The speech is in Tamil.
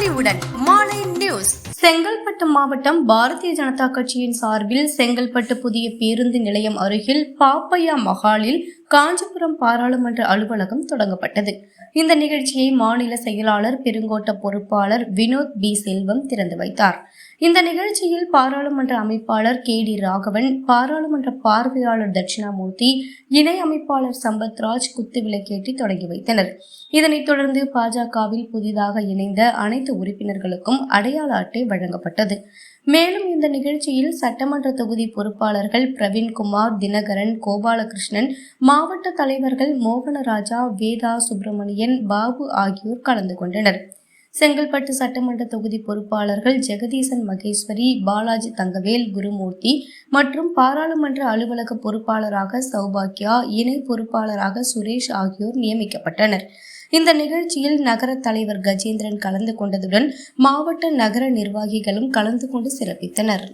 பாலிவுடன் மாலை நியூஸ். செங்கல்பட்டு மாவட்டம் பாரதிய ஜனதா கட்சியின் சார்பில் செங்கல்பட்டு புதிய பேருந்து நிலையம் அருகில் பாப்பையா மகாலில் காஞ்சிபுரம் பாராளுமன்ற அலுவலகம் தொடங்கப்பட்டது. இந்த நிகழ்ச்சியை மாநில செயலாளர் பெருங்கோட்ட பொறுப்பாளர் வினோத் பி. செல்வம் திறந்து வைத்தார். இந்த நிகழ்ச்சியில் பாராளுமன்ற அமைப்பாளர் கே. டி. ராகவன் பாராளுமன்ற பார்வையாளர் தட்சிணாமூர்த்தி இணை அமைப்பாளர் சம்பத்ராஜ் குத்து விளக்கேற்றி தொடங்கி வைத்தனர். இதனைத் தொடர்ந்து பாஜகவில் புதிதாக இணைந்த அனைத்து உறுப்பினர்களுக்கும் அடையாள அட்டை வழங்கப்பட்டது. மேலும் இந்த நிகழ்ச்சியில் சட்டமன்ற தொகுதி பொறுப்பாளர்கள் பிரவீன்குமார் தினகரன் கோபாலகிருஷ்ணன் மாவட்ட தலைவர்கள் மோகனராஜா வேதா சுப்பிரமணியன் பாபு ஆகியோர் கலந்து கொண்டனர். செங்கல்பட்டு சட்டமன்ற தொகுதி பொறுப்பாளர்கள் ஜெகதீசன் மகேஸ்வரி பாலாஜி தங்கவேல் குருமூர்த்தி மற்றும் பாராளுமன்ற அலுவலக பொறுப்பாளராக சௌபாக்கியா இணை பொறுப்பாளராக சுரேஷ் ஆகியோர் நியமிக்கப்பட்டனர். இந்த நிகழ்ச்சியில் நகர தலைவர் கஜேந்திரன் கலந்து கொண்டதுடன் மாவட்ட நகர நிர்வாகிகளும் கலந்து கொண்டு சிறப்பித்தனர்.